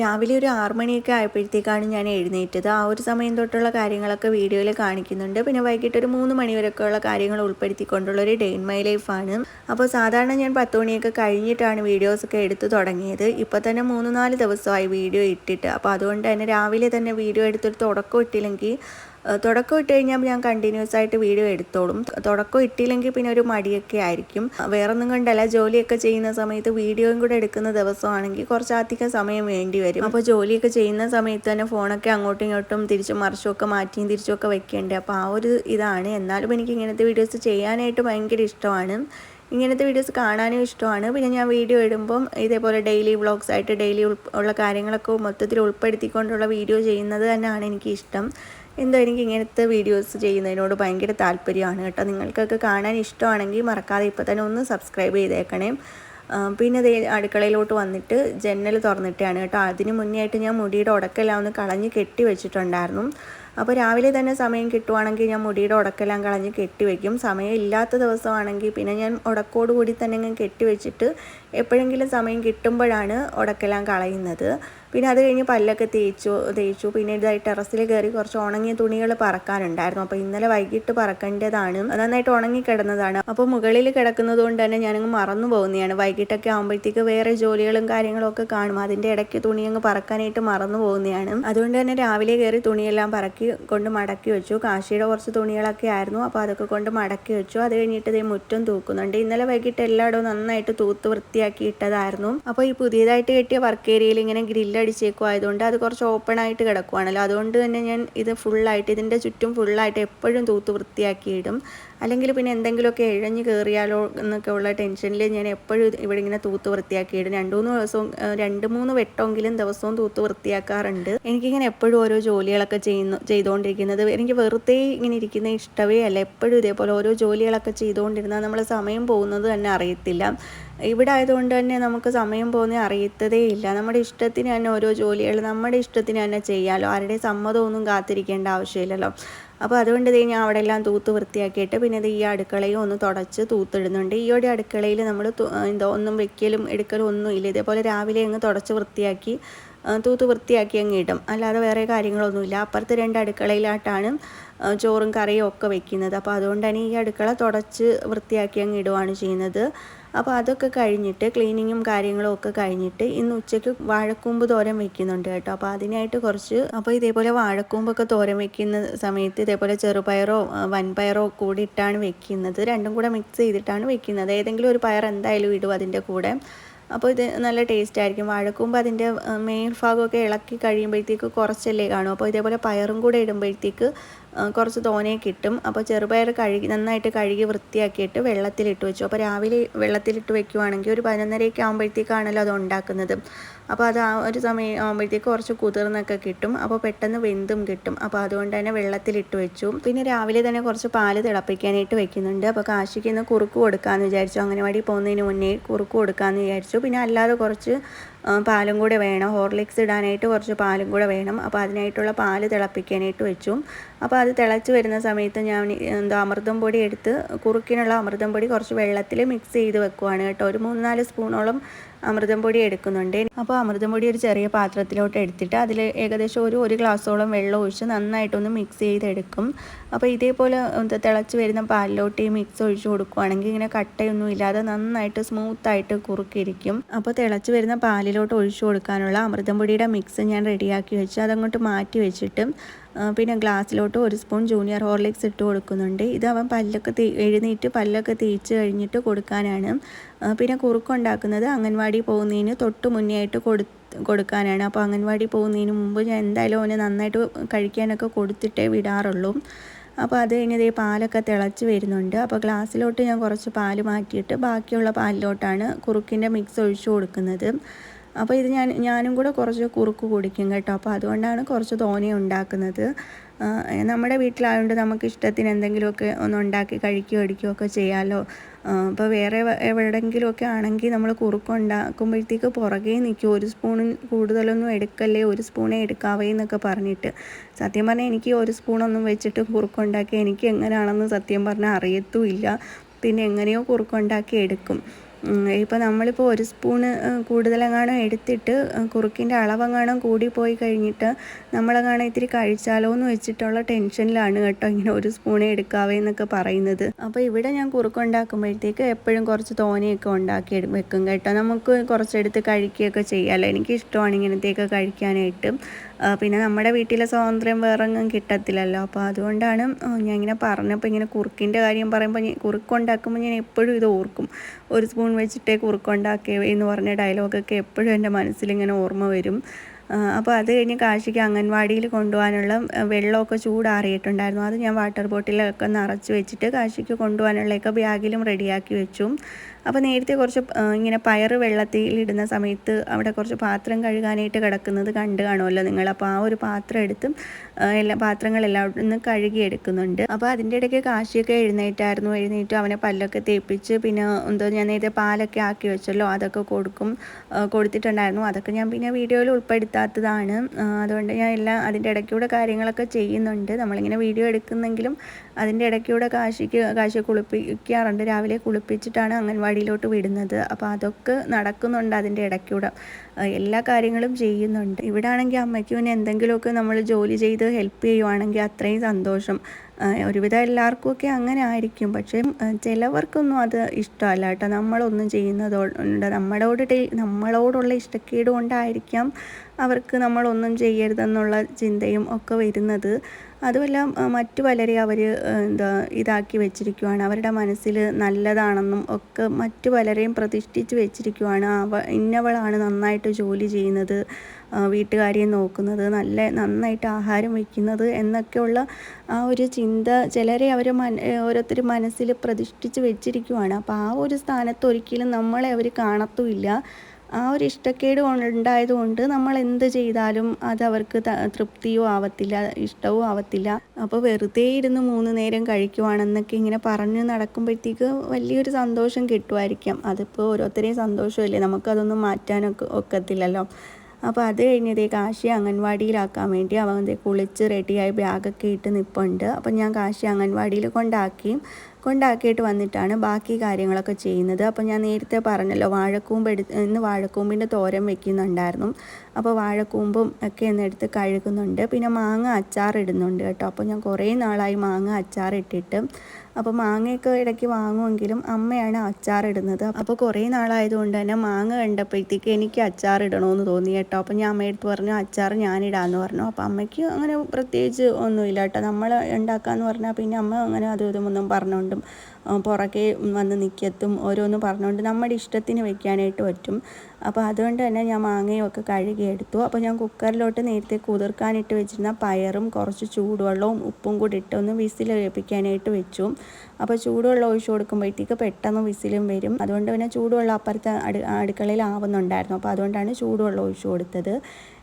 രാവിലെ ഒരു ആറു മണിയൊക്കെ ആയപ്പോഴത്തേക്കാണ് ഞാൻ എഴുന്നേറ്റത്. ആ ഒരു സമയം തൊട്ടുള്ള കാര്യങ്ങളൊക്കെ വീഡിയോയിൽ കാണിക്കുന്നുണ്ട്. പിന്നെ വൈകിട്ട് ഒരു മൂന്ന് മണി വരെയൊക്കെയുള്ള കാര്യങ്ങൾ ഉൾപ്പെടുത്തിക്കൊണ്ടുള്ള ഒരു ഡേ ഇൻ മൈ ലൈഫാണ് അപ്പോൾ സാധാരണ ഞാൻ പത്ത് മണിയൊക്കെ കഴിഞ്ഞിട്ടാണ് വീഡിയോസൊക്കെ എടുത്തു തുടങ്ങിയത്. ഇപ്പോൾ തന്നെ മൂന്ന് നാല് ദിവസമായി വീഡിയോ ഇട്ടിട്ട്. അപ്പോൾ അതുകൊണ്ട് തന്നെ രാവിലെ തന്നെ വീഡിയോ എടുത്തിട്ട് തുടക്കം ഇട്ടില്ലെങ്കിൽ തുടക്കം ഇട്ട് കഴിഞ്ഞാൽ ഞാൻ കണ്ടിന്യൂസ് ആയിട്ട് വീഡിയോ എടുത്തോളും. തുടക്കം ഇട്ടില്ലെങ്കിൽ പിന്നെ ഒരു മടിയൊക്കെ ആയിരിക്കും. വേറൊന്നും കണ്ടല്ല ജോലിയൊക്കെ ചെയ്യുന്ന സമയത്ത് വീഡിയോയും കൂടെ എടുക്കുന്ന ദിവസമാണെങ്കിൽ കുറച്ചധികം സമയം വേണ്ടി വരും. അപ്പോൾ ജോലിയൊക്കെ ചെയ്യുന്ന സമയത്ത് തന്നെ ഫോണൊക്കെ അങ്ങോട്ടും ഇങ്ങോട്ടും തിരിച്ചും മറിച്ചുമൊക്കെ മാറ്റിയും തിരിച്ചുമൊക്കെ വെക്കേണ്ടത് അപ്പോൾ ആ ഒരു ഇതാണ്. എന്നാലും എനിക്ക് ഇങ്ങനത്തെ വീഡിയോസ് ചെയ്യാനായിട്ട് ഭയങ്കര ഇഷ്ടമാണ്. ഇങ്ങനത്തെ വീഡിയോസ് കാണാനും ഇഷ്ടമാണ്. പിന്നെ ഞാൻ വീഡിയോ ഇടുമ്പം ഇതേപോലെ ഡെയിലി വ്ളോഗ്സ് ആയിട്ട് ഡെയിലി ഉള്ള കാര്യങ്ങളൊക്കെ മൊത്തത്തിൽ ഉൾപ്പെടുത്തിക്കൊണ്ടുള്ള വീഡിയോ ചെയ്യുന്നത് തന്നെയാണ് എനിക്ക് ഇഷ്ടം എന്തോ എനിക്ക് ഇങ്ങനത്തെ വീഡിയോസ് ചെയ്യുന്നതിനോട് ഭയങ്കര താല്പര്യമാണ് കേട്ടോ. നിങ്ങൾക്കൊക്കെ കാണാൻ ഇഷ്ടമാണെങ്കിൽ മറക്കാതെ ഇപ്പോൾ തന്നെ ഒന്ന് സബ്സ്ക്രൈബ് ചെയ്തേക്കണേ. പിന്നെ അതേ അടുക്കളയിലോട്ട് വന്നിട്ട് ജനൽ തുറന്നിട്ടാണ് കേട്ടോ. അതിന് മുന്നേ ആയിട്ട് ഞാൻ മുടിയുടെ ഉടക്കെല്ലാം ഒന്ന് കളഞ്ഞ് കെട്ടി വെച്ചിട്ടുണ്ടായിരുന്നു. അപ്പോൾ രാവിലെ തന്നെ സമയം കിട്ടുവാണെങ്കിൽ ഞാൻ മുടിയുടെ ഉടക്കെല്ലാം കളഞ്ഞ് കെട്ടി വയ്ക്കും സമയം ഇല്ലാത്ത ദിവസമാണെങ്കിൽ പിന്നെ ഞാൻ ഉടക്കോടുകൂടി തന്നെ ഞാൻ കെട്ടി വെച്ചിട്ട് എപ്പോഴെങ്കിലും സമയം കിട്ടുമ്പോഴാണ് ഉടക്കെല്ലാം കളയുന്നത്. പിന്നെ അത് കഴിഞ്ഞ് പല്ലൊക്കെ തേച്ചു തേച്ചു. പിന്നെ ഇതായി ടെറസിൽ കയറി കുറച്ച് ഉണങ്ങിയ തുണികൾ പറക്കാനുണ്ടായിരുന്നു. അപ്പോൾ ഇന്നലെ വൈകിട്ട് പറക്കേണ്ടതാണ്. നന്നായിട്ട് ഉണങ്ങി കിടന്നതാണ്. അപ്പോൾ മുകളിൽ കിടക്കുന്നത് കൊണ്ട് തന്നെ ഞാനങ്ങ് മറന്നു പോകുന്നതാണ്. വൈകിട്ടൊക്കെ ആകുമ്പോഴത്തേക്ക് വേറെ ജോലികളും കാര്യങ്ങളും ഒക്കെ കാണും. അതിന്റെ ഇടയ്ക്ക് തുണി അങ്ങ് പറക്കാനായിട്ട് മറന്നു പോകുന്നതാണ്. അതുകൊണ്ട് തന്നെ രാവിലെ കയറി തുണിയെല്ലാം പറക്കി കൊണ്ട് മടക്കി വെച്ചു. കാശിയുടെ കുറച്ച് തുണികളൊക്കെ ആയിരുന്നു. അപ്പോൾ അതൊക്കെ കൊണ്ട് മടക്കി വെച്ചു. അത് കഴിഞ്ഞിട്ട് ഇതേ മുറ്റം തൂക്കുന്നുണ്ട്. ഇന്നലെ വൈകിട്ട് എല്ലായിടവും നന്നായിട്ട് തൂത്ത് വൃത്തിയാക്കി ഇട്ടതായിരുന്നു. അപ്പോൾ ഈ പുതിയതായിട്ട് കെട്ടിയ വർക്ക് ഏരിയയിൽ ഇങ്ങനെ ഗ്രില്ല് അടിച്ചേക്കും. ആയതുകൊണ്ട് അത് കുറച്ച് ഓപ്പൺ ആയിട്ട് കിടക്കുവാണല്ലോ. അതുകൊണ്ട് തന്നെ ഞാൻ ഇത് ഫുള്ളായിട്ട് ഇതിന്റെ ചുറ്റും ഫുള്ളായിട്ട് എപ്പോഴും തൂത്ത് വൃത്തിയാക്കിയിടും അല്ലെങ്കിൽ പിന്നെ എന്തെങ്കിലുമൊക്കെ ഇഴഞ്ഞ് കയറിയാലോ എന്നൊക്കെ ഉള്ള ടെൻഷനിൽ ഞാൻ എപ്പോഴും ഇവിടെ ഇങ്ങനെ തൂത്ത് വൃത്തിയാക്കിയിടും രണ്ട് മൂന്ന് ദിവസവും രണ്ട് മൂന്ന് വെട്ടമെങ്കിലും ദിവസവും തൂത്ത് വൃത്തിയാക്കാറുണ്ട്. എനിക്കിങ്ങനെ എപ്പോഴും ഓരോ ജോലികളൊക്കെ ചെയ്യുന്നു ചെയ്തുകൊണ്ടിരിക്കുന്നത് എനിക്ക് വെറുതെ ഇങ്ങനെ ഇരിക്കുന്ന ഇഷ്ടമേ അല്ല. എപ്പോഴും ഇതേപോലെ ഓരോ ജോലികളൊക്കെ ചെയ്തുകൊണ്ടിരുന്നാൽ നമ്മൾ സമയം പോകുന്നത് തന്നെ അറിയത്തില്ല. ഇവിടെ ആയതുകൊണ്ട് തന്നെ നമുക്ക് സമയം പോകുന്നത് അറിയത്തതേ ഇല്ല. നമ്മുടെ ഇഷ്ടത്തിന് തന്നെ ഓരോ ജോലികൾ നമ്മുടെ ഇഷ്ടത്തിന് തന്നെ ചെയ്യാമല്ലോ ആരുടെ സമ്മതമൊന്നും കാത്തിരിക്കേണ്ട ആവശ്യമില്ലല്ലോ. അപ്പോൾ അതുകൊണ്ട് ഇത് ഞാൻ അവിടെ എല്ലാം തൂത്ത് വൃത്തിയാക്കിയിട്ട് പിന്നെ ഇത് ഈ അടുക്കളയും ഒന്ന് തുടച്ച് തൂത്തിടുന്നുണ്ട്. ഈ ഒരു അടുക്കളയിൽ നമ്മൾ എന്തോ ഒന്നും വെക്കലും എടുക്കലും ഒന്നും ഇല്ല. ഇതേപോലെ രാവിലെ അങ്ങ് തുടച്ച് വൃത്തിയാക്കി തൂത്ത് വൃത്തിയാക്കി അങ്ങ് ഇടും. അല്ലാതെ വേറെ കാര്യങ്ങളൊന്നുമില്ല അപ്പുറത്ത് രണ്ട് അടുക്കളയിലായിട്ടാണ് ചോറും കറിയും ഒക്കെ വെക്കുന്നത്. അപ്പോൾ അതുകൊണ്ട് ഈ അടുക്കള തുടച്ച് വൃത്തിയാക്കി അങ്ങ് ഇടുവാണ് ചെയ്യുന്നത്. അപ്പോൾ അതൊക്കെ കഴിഞ്ഞിട്ട് ക്ലീനിങ്ങും കാര്യങ്ങളും ഒക്കെ കഴിഞ്ഞിട്ട് ഇന്ന് ഉച്ചയ്ക്ക് വാഴക്കൂമ്പ് തോരൻ വെക്കുന്നുണ്ട് കേട്ടോ. അപ്പോൾ അതിനായിട്ട് കുറച്ച് അപ്പോൾ ഇതേപോലെ വാഴക്കൂമ്പൊക്കെ തോരൻ വെക്കുന്ന സമയത്ത് ഇതേപോലെ ചെറുപയറോ വൻപയറോ കൂടി ഇട്ടാണ് വെക്കുന്നത്. രണ്ടും കൂടെ മിക്സ് ചെയ്തിട്ടാണ് വെക്കുന്നത്. ഏതെങ്കിലും ഒരു പയർ എന്തായാലും ഇടും അതിന്റെ കൂടെ. അപ്പോൾ ഇത് നല്ല ടേസ്റ്റ് ആയിരിക്കും. വാഴക്കൂമ്പ് അതിന്റെ മെയിൻ ഭാഗമൊക്കെ ഇളക്കി കഴിയുമ്പോഴത്തേക്ക് കുറച്ചല്ലേ കാണും. അപ്പോൾ ഇതേപോലെ പയറും കൂടെ ഇടുമ്പോഴത്തേക്ക് കുറച്ച് തോനെ കിട്ടും അപ്പോൾ ചെറുപയർ കഴുകി നന്നായിട്ട് കഴുകി വൃത്തിയാക്കിയിട്ട് വെള്ളത്തിലിട്ട് വെച്ചു. അപ്പോൾ രാവിലെ വെള്ളത്തിലിട്ട് വെക്കുവാണെങ്കിൽ ഒരു പതിനൊന്നരയൊക്കെ ആകുമ്പോഴത്തേക്കാണല്ലോ അത് ഉണ്ടാക്കുന്നത്. അപ്പോൾ അത് ആ ഒരു സമയം ആകുമ്പോഴത്തേക്ക് കുറച്ച് കുതിർന്നൊക്കെ കിട്ടും. അപ്പോൾ പെട്ടെന്ന് വെന്തും കിട്ടും. അപ്പോൾ അതുകൊണ്ട് തന്നെ വെള്ളത്തിലിട്ട് വെച്ചു. പിന്നെ രാവിലെ തന്നെ കുറച്ച് പാൽ തിളപ്പിക്കാനായിട്ട് വെക്കുന്നുണ്ട്. അപ്പോൾ കാശിക്ക് ഇന്ന് കുറുക്ക് കൊടുക്കാമെന്ന് വിചാരിച്ചു. അംഗനവാടി പോകുന്നതിന് മുന്നേ കുറുക്ക് കൊടുക്കാമെന്ന് വിചാരിച്ചു. പിന്നെ അല്ലാതെ കുറച്ച് പാലും കൂടെ വേണം. ഹോർലിക്സ് ഇടാനായിട്ട് കുറച്ച് പാലും കൂടെ വേണം. അപ്പോൾ അതിനായിട്ടുള്ള പാൽ തിളപ്പിക്കാനായിട്ട് വെച്ചു. അപ്പോൾ അത് തിളച്ച് വരുന്ന സമയത്ത് ഞാൻ എന്തോ അമൃതം പൊടി എടുത്ത് കുറുക്കിനുള്ള അമൃതം പൊടി കുറച്ച് വെള്ളത്തിൽ മിക്സ് ചെയ്ത് വെക്കുവാണ് കേട്ടോ. ഒരു മൂന്നാൽ നാല് സ്പൂണോളം അമൃതം പൊടി എടുക്കുന്നുണ്ട്. അപ്പോൾ അമൃതം പൊടി ഒരു ചെറിയ പാത്രത്തിലോട്ട് എടുത്തിട്ട് അതിൽ ഏകദേശം ഒരു ഒരു ഗ്ലാസ്സോളം വെള്ളം ഒഴിച്ച് നന്നായിട്ടൊന്ന് മിക്സ് ചെയ്തെടുക്കും. അപ്പോൾ ഇതേപോലെ തിളച്ച് വരുന്ന പാലിലോട്ട് ഈ മിക്സ് ഒഴിച്ച് കൊടുക്കുവാണെങ്കിൽ ഇങ്ങനെ കട്ടയൊന്നും ഇല്ലാതെ നന്നായിട്ട് സ്മൂത്തായിട്ട് കുറുക്കിയിരിക്കും. അപ്പോൾ തിളച്ച് വരുന്ന പാലിലോട്ട് ഒഴിച്ചു കൊടുക്കാനുള്ള അമൃതം പൊടിയുടെ മിക്സ് ഞാൻ റെഡിയാക്കി വെച്ച് അതങ്ങോട്ട് മാറ്റി വെച്ചിട്ട് പിന്നെ ഗ്ലാസ്സിലോട്ട് ഒരു സ്പൂൺ ജൂനിയർ ഹോർലിക്സ് ഇട്ട് കൊടുക്കുന്നുണ്ട്. ഇത് അവൻ പല്ലൊക്കെ തേ എഴുന്നേറ്റ് പല്ലൊക്കെ തേച്ച് കഴിഞ്ഞിട്ട് കൊടുക്കാനാണ്. പിന്നെ കുറുക്കുണ്ടാക്കുന്നത് അംഗൻവാടി പോകുന്നതിന് തൊട്ട് മുന്നേ ആയിട്ട് കൊടു കൊടുക്കാനാണ്. അപ്പോൾ അംഗൻവാടി പോകുന്നതിന് മുമ്പ് ഞാൻ എന്തായാലും അവന് നന്നായിട്ട് കഴിക്കാനൊക്കെ കൊടുത്തിട്ടേ വിടാറുള്ളൂ. അപ്പോൾ അത് കഴിഞ്ഞത് ഈ പാലൊക്കെ തിളച്ച് വരുന്നുണ്ട്. അപ്പോൾ ഗ്ലാസ്സിലോട്ട് ഞാൻ കുറച്ച് പാൽ മാറ്റിയിട്ട് ബാക്കിയുള്ള പാലിലോട്ടാണ് കുറുക്കിന്റെ മിക്സ് ഒഴിച്ചു കൊടുക്കുന്നത്. അപ്പോൾ ഇത് ഞാൻ ഞാനും കൂടെ കുറച്ച് കുറുക്ക് കുടിക്കും കേട്ടോ. അപ്പോൾ അതുകൊണ്ടാണ് കുറച്ച് തോനെ ഉണ്ടാക്കുന്നത്. നമ്മുടെ വീട്ടിലായതുകൊണ്ട് നമുക്ക് ഇഷ്ടത്തിന് എന്തെങ്കിലുമൊക്കെ ഒന്ന് ഉണ്ടാക്കി കഴിക്കുകയോ അടിക്കുകയൊക്കെ ചെയ്യാമല്ലോ ഇപ്പോൾ വേറെ എവിടെയെങ്കിലുമൊക്കെ ആണെങ്കിൽ നമ്മൾ കുറുക്ക് ഉണ്ടാക്കുമ്പോഴത്തേക്ക് പുറകെ നിൽക്കും. ഒരു സ്പൂൺ കൂടുതലൊന്നും എടുക്കല്ലേ ഒരു സ്പൂണേ എടുക്കാവേ എന്നൊക്കെ പറഞ്ഞിട്ട്. സത്യം പറഞ്ഞാൽ എനിക്ക് ഒരു സ്പൂണൊന്നും വെച്ചിട്ട് കുറുക്കുണ്ടാക്കി എനിക്ക് എങ്ങനെയാണെന്ന് സത്യം പറഞ്ഞാൽ അറിയത്തുമില്ല. പിന്നെ എങ്ങനെയോ കുറുക്കുണ്ടാക്കി എടുക്കും. ഇപ്പോൾ നമ്മളിപ്പോൾ ഒരു സ്പൂണ് കൂടുതലെങ്ങാനും എടുത്തിട്ട് കുറുക്കിന്റെ അളവെങ്ങാനും പോയി കഴിഞ്ഞിട്ട് നമ്മളെങ്ങാനും ഇത്തിരി കഴിച്ചാലോ എന്ന് വെച്ചിട്ടുള്ള ടെൻഷനിലാണ് കേട്ടോ ഇങ്ങനെ ഒരു സ്പൂണേ എടുക്കാവേ എന്നൊക്കെ പറയുന്നത്. അപ്പോൾ ഇവിടെ ഞാൻ കുറുക്കുണ്ടാക്കുമ്പോഴത്തേക്ക് എപ്പോഴും കുറച്ച് തോനെയൊക്കെ ഉണ്ടാക്കി വെക്കും കേട്ടോ. നമുക്ക് കുറച്ചെടുത്ത് കഴിക്കുകയൊക്കെ ചെയ്യാമല്ലോ എനിക്കിഷ്ടമാണ് ഇങ്ങനത്തെയൊക്കെ കഴിക്കാനായിട്ട്. പിന്നെ നമ്മുടെ വീട്ടിലെ സ്വാതന്ത്ര്യം വേറെങ്ങും കിട്ടത്തില്ലല്ലോ. അപ്പോൾ അതുകൊണ്ടാണ് ഞാൻ ഇങ്ങനെ പറഞ്ഞപ്പോൾ ഇങ്ങനെ കുറുക്കിന്റെ കാര്യം പറയുമ്പോൾ കുറുക്കുണ്ടാക്കുമ്പോൾ ഞാൻ എപ്പോഴും ഇത് ഓർക്കും. ഒരു സ്പൂൺ വെച്ചിട്ടേ കുറുക്കുണ്ടാക്കിയ എന്ന് പറഞ്ഞ ഡയലോഗൊക്കെ എപ്പോഴും എന്റെ മനസ്സിലിങ്ങനെ ഓർമ്മ വരും. അപ്പോൾ അത് കഴിഞ്ഞ് കാശിക്ക് അംഗൻവാടിയിൽ കൊണ്ടുപോകാനുള്ള വെള്ളമൊക്കെ ചൂടാറിയിട്ടുണ്ടായിരുന്നു. അത് ഞാൻ വാട്ടർ ബോട്ടിലൊക്കെ നിറച്ച് വെച്ചിട്ട് കാശിക്ക് കൊണ്ടുപോകാനുള്ളതൊക്കെ ബാഗിലും റെഡിയാക്കി വെച്ചു. അപ്പോൾ നേരത്തെ കുറച്ച് ഇങ്ങനെ പയർ വെള്ളത്തിൽ ഇടുന്ന സമയത്ത് അവിടെ കുറച്ച് പാത്രം കഴുകാനായിട്ട് കിടക്കുന്നത് കണ്ട് കാണുമല്ലോ നിങ്ങൾ. അപ്പോൾ ആ ഒരു പാത്രം എടുത്തും എല്ലാ പാത്രങ്ങളെല്ലാം ഒന്ന് കഴുകി എടുക്കുന്നുണ്ട്. അപ്പോൾ അതിന്റെ ഇടയ്ക്ക് കാശിയൊക്കെ എഴുന്നേറ്റായിരുന്നു. എഴുന്നേറ്റ് അവനെ പല്ലൊക്കെ തേപ്പിച്ച് പിന്നെ എന്തോ ഞാൻ നേരത്തെ പാലൊക്കെ ആക്കി വെച്ചല്ലോ അതൊക്കെ കൊടുക്കും കൊടുത്തിട്ടുണ്ടായിരുന്നു. അതൊക്കെ ഞാൻ പിന്നെ വീഡിയോയിൽ ഉൾപ്പെടുത്താത്തതാണ്. അതുകൊണ്ട് ഞാൻ എല്ലാം അതിന്റെ ഇടയ്ക്കൂടെ കാര്യങ്ങളൊക്കെ ചെയ്യുന്നുണ്ട്. നമ്മളിങ്ങനെ വീഡിയോ എടുക്കുന്നെങ്കിലും അതിന്റെ ഇടയ്ക്കൂടെ കാശിക്ക് കാശിയെ കുളിപ്പിക്കാറുണ്ട്. രാവിലെ കുളിപ്പിച്ചിട്ടാണ് അംഗൻവാടിയിലോട്ട് വിടുന്നത്. അപ്പോൾ അതൊക്കെ നടക്കുന്നുണ്ട് അതിന്റെ ഇടയ്ക്കൂടെ. എല്ലാ കാര്യങ്ങളും ചെയ്യുന്നുണ്ട്. ഇവിടെ ആണെങ്കിൽ അമ്മയ്ക്ക് പിന്നെ എന്തെങ്കിലുമൊക്കെ നമ്മൾ ജോലി ചെയ്ത് ഹെൽപ്പ് ചെയ്യുവാണെങ്കിൽ അത്രയും സന്തോഷം. ഒരുവിധം എല്ലാവർക്കും ഒക്കെ അങ്ങനെ ആയിരിക്കും. പക്ഷേ ചിലവർക്കൊന്നും അത് ഇഷ്ടമല്ല കേട്ടോ. നമ്മളൊന്നും ചെയ്യുന്നതുകൊണ്ട് നമ്മളോട് നമ്മളോടുള്ള ഇഷ്ടക്കേട് കൊണ്ടായിരിക്കാം അവർക്ക് നമ്മളൊന്നും ചെയ്യരുതെന്നുള്ള ചിന്തയും ഒക്കെ വരുന്നത്. അതുമല്ല മറ്റു പലരെ അവർ എന്താ ഇതാക്കി വെച്ചിരിക്കുവാണ്. അവരുടെ മനസ്സിൽ നല്ലതാണെന്നും ഒക്കെ മറ്റു പലരെയും പ്രതിഷ്ഠിച്ച് വെച്ചിരിക്കുവാണ്. അവ ഇന്നവളാണ് നന്നായിട്ട് ജോലി ചെയ്യുന്നത് വീട്ടുകാരിയെ നോക്കുന്നത് നല്ല നന്നായിട്ട് ആഹാരം വയ്ക്കുന്നത് എന്നൊക്കെയുള്ള ആ ഒരു ചിന്ത ചിലരെ അവർ മന ഓരോരുത്തർ മനസ്സിൽ പ്രതിഷ്ഠിച്ച് വെച്ചിരിക്കുവാണ്. അപ്പോൾ ആ ഒരു സ്ഥാനത്ത് ഒരിക്കലും നമ്മളെ അവർ കാണത്തുമില്ല. ആ ഒരു ഇഷ്ടക്കേട് ഉണ്ടായതുകൊണ്ട് നമ്മൾ എന്ത് ചെയ്താലും അത് അവർക്ക് തൃപ്തിയോ ആവത്തില്ല ഇഷ്ടവും ആവത്തില്ല. അപ്പോൾ വെറുതെ ഇരുന്ന് മൂന്ന് നേരം കഴിക്കുവാണെന്നൊക്കെ ഇങ്ങനെ പറഞ്ഞ് നടക്കുമ്പോഴത്തേക്ക് വലിയൊരു സന്തോഷം കിട്ടുമായിരിക്കാം. അതിപ്പോൾ ഓരോരുത്തരെയും സന്തോഷമല്ലേ? നമുക്കതൊന്നും മാറ്റാനൊക്കെ ഒക്കത്തില്ലല്ലോ. അപ്പോൾ അത് കഴിഞ്ഞതേ കാശി അംഗൻവാടിയിലാക്കാൻ വേണ്ടി അവൻ കുളിച്ച് റെഡിയായി ബാഗൊക്കെ ഇട്ട് നിൽപ്പുണ്ട് അപ്പം ഞാൻ കാശി അംഗൻവാടിയിൽ കൊണ്ടാക്കി. കൊണ്ടാക്കിയിട്ട് വന്നിട്ടാണ് ബാക്കി കാര്യങ്ങളൊക്കെ ചെയ്യുന്നത്. അപ്പോൾ ഞാൻ നേരത്തെ പറഞ്ഞല്ലോ വാഴക്കൂമ്പ് എടുത്ത് ഇന്ന് വാഴക്കൂമ്പിന്റെ തോരൻ വെക്കുന്നുണ്ടായിരുന്നു. അപ്പോൾ വാഴക്കൂമ്പും ഒക്കെ എന്നെടുത്ത് കഴുകുന്നുണ്ട്. പിന്നെ മാങ്ങ അച്ചാർ ഇടുന്നുണ്ട് കേട്ടോ. അപ്പോൾ ഞാൻ കുറേ നാളായി മാങ്ങ അച്ചാർ ഇട്ടിട്ട് അപ്പോൾ മാങ്ങയൊക്കെ ഇടയ്ക്ക് വാങ്ങുമെങ്കിലും അമ്മയാണ് അച്ചാർ ഇടുന്നത് അപ്പോൾ കുറേ നാളായതുകൊണ്ട് തന്നെ മാങ്ങ കണ്ടപ്പോഴത്തേക്ക് എനിക്ക് അച്ചാർ ഇടണമെന്ന് തോന്നി കേട്ടോ. അപ്പോൾ ഞാൻ അമ്മയെടുത്ത് പറഞ്ഞു അച്ചാർ ഞാനിടാമെന്ന് പറഞ്ഞു. അപ്പോൾ അമ്മയ്ക്ക് അങ്ങനെ പ്രത്യേകിച്ച് ഒന്നുമില്ല കേട്ടോ. നമ്മൾ ഉണ്ടാക്കാമെന്ന് പറഞ്ഞാൽ പിന്നെ അമ്മ അങ്ങനെ അതും ഇതും ഒന്നും പറഞ്ഞുകൊണ്ടും പുറകെ വന്ന് നിൽക്കത്തും ഓരോന്ന് പറഞ്ഞുകൊണ്ട് നമ്മുടെ ഇഷ്ടത്തിന് വെക്കാനായിട്ട് പറ്റും. അപ്പോൾ അതുകൊണ്ട് തന്നെ ഞാൻ മാങ്ങയും ഒക്കെ കഴുകിയെടുത്തു അപ്പോൾ ഞാൻ കുക്കറിലോട്ട് നേരത്തെ കുതിർക്കാനിട്ട് വെച്ചിരുന്ന പയറും കുറച്ച് ചൂടുവെള്ളവും ഉപ്പും കൂടി ഇട്ട് ഒന്ന് വിസിൽ വേപ്പിക്കാനായിട്ട് വെച്ചു. അപ്പോൾ ചൂടുവെള്ളം ഒഴിച്ചു കൊടുക്കുമ്പോഴത്തേക്ക് പെട്ടെന്ന് വിസിലും വരും. അതുകൊണ്ട് പിന്നെ ചൂടുവെള്ളം അപ്പുറത്തെ അടു അടുക്കളയിൽ ആവുന്നുണ്ടായിരുന്നു. അപ്പോൾ അതുകൊണ്ടാണ് ചൂടുവെള്ളം ഒഴിച്ചു കൊടുത്തത്.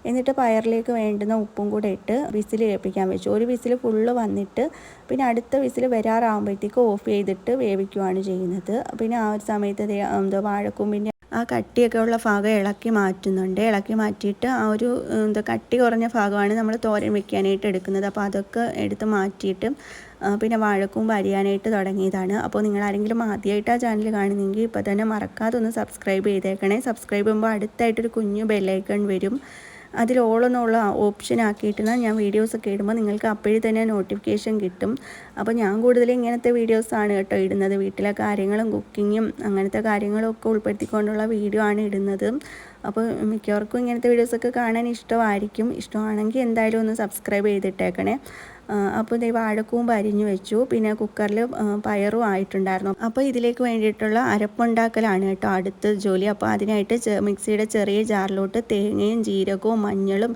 എന്നിട്ട് പയറിലേക്ക് വേണ്ടുന്ന ഉപ്പും കൂടെ ഇട്ട് വിസിൽ കേൾപ്പിക്കാൻ വെച്ചു. ഒരു വിസിൽ ഫുള്ള് വന്നിട്ട് പിന്നെ അടുത്ത വിസിൽ വരാറാകുമ്പോഴത്തേക്ക് ഓഫ് ചെയ്തിട്ട് വേവിക്കുവാണ് ചെയ്യുന്നത്. പിന്നെ ആ ഒരു സമയത്ത് എന്താ വാഴക്കൂമ്പിന്റെ ആ കട്ടിയൊക്കെ ഉള്ള ഭാഗം ഇളക്കി മാറ്റുന്നുണ്ട്. ഇളക്കി മാറ്റിയിട്ട് ആ ഒരു എന്താ കട്ടി കുറഞ്ഞ ഭാഗമാണ് നമ്മൾ തോരൻ വെക്കാനായിട്ട് എടുക്കുന്നത്. അപ്പോൾ അതൊക്കെ എടുത്ത് മാറ്റിയിട്ട് പിന്നെ വാഴക്കൂമ്പ് അരിയാനായിട്ട് തുടങ്ങിയതാണ്. അപ്പോൾ നിങ്ങൾ ആരെങ്കിലും ആദ്യമായിട്ട് ആ ചാനൽ കാണുന്നെങ്കിൽ ഇപ്പോൾ തന്നെ മറക്കാതെ ഒന്ന് സബ്സ്ക്രൈബ് ചെയ്തേക്കണേ. സബ്സ്ക്രൈബ് ചെയ്യുമ്പോൾ അടുത്തായിട്ടൊരു കുഞ്ഞു ബെല്ലൈക്കൺ വരും. അതിൽ ഓളെന്നുള്ള ഓപ്ഷൻ ആക്കിയിട്ടാണ് ഞാൻ വീഡിയോസൊക്കെ ഇടുമ്പോൾ നിങ്ങൾക്ക് അപ്പോഴേ തന്നെ നോട്ടിഫിക്കേഷൻ കിട്ടും. അപ്പോൾ ഞാൻ കൂടുതലും ഇങ്ങനത്തെ വീഡിയോസാണ് കേട്ടോ ഇടുന്നത്. വീട്ടിലെ കാര്യങ്ങളും കുക്കിങ്ങും അങ്ങനത്തെ കാര്യങ്ങളും ഒക്കെ ഉൾപ്പെടുത്തിക്കൊണ്ടുള്ള വീഡിയോ ആണ് ഇടുന്നത്. അപ്പോൾ മിക്കവർക്കും ഇങ്ങനത്തെ വീഡിയോസൊക്കെ കാണാൻ ഇഷ്ടമായിരിക്കും. ഇഷ്ടമാണെങ്കിൽ എന്തായാലും ഒന്ന് സബ്സ്ക്രൈബ് ചെയ്തിട്ടേക്കണേ. അപ്പോൾ ദൈവ വാഴക്കൂമ്പ് അരിഞ്ഞു വെച്ചു. പിന്നെ കുക്കറിൽ പയറും ആയിട്ടുണ്ടായിരുന്നു. അപ്പോൾ ഇതിലേക്ക് വേണ്ടിയിട്ടുള്ള അരപ്പുണ്ടാക്കലാണ് കേട്ടോ അടുത്ത ജോലി. അപ്പോൾ അതിനായിട്ട് മിക്സിയുടെ ചെറിയ ജാറിലോട്ട് തേങ്ങയും ജീരകവും മഞ്ഞളും